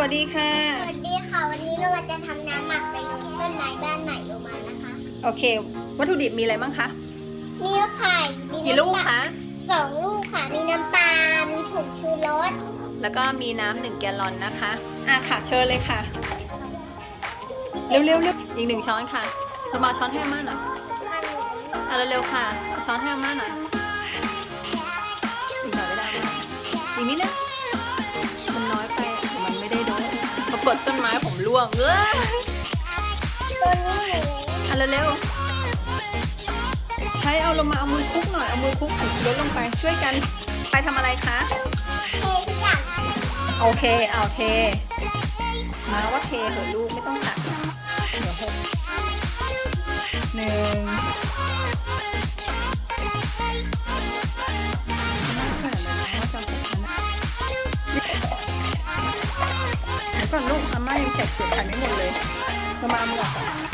วัสดีค่ะ สวัสดีค่ะ วันนี้เราจะทำน้ำหมักไปลงต้นไม้บ้านใหม่ลงมานะคะ โอเค วัตถุดิบมีอะไรบ้างคะมีไข่มีกี่ลูกน้ำตาคะสองลูกค่ะ มีน้ำปลา มีผงชูรส แล้วก็มีน้ำหนึ่งแกลลอนนะคะ อะค่ะเชิญเลยค่ะ เร็วๆเร็วอีกหนึ่งช้อนค่ะเรามาเอาช้อนให้อาม่าหน่อยอะเร็วๆค่ะเอาช้อนให้อาม่าหน่อยอีกหน่อยไม่ได้ไหมอีกนิดนึง กดต้นไม้ผมร่วงเอ้ยตัวนี้เอาเร็วๆใช้เอาลงมาเอามือคลุกหน่อยเอามือคลุกถึงลดลงไปช่วยกันไปทำอะไรคะเททุกอย่างโอเคเอาเทมาว่าเทเหอะลูกไม่ต้องตัดเดี๋ยวหก ก่อนลูกอาม่ายังแกะเปลือกไข่ไม่หมดเลยมามาหมด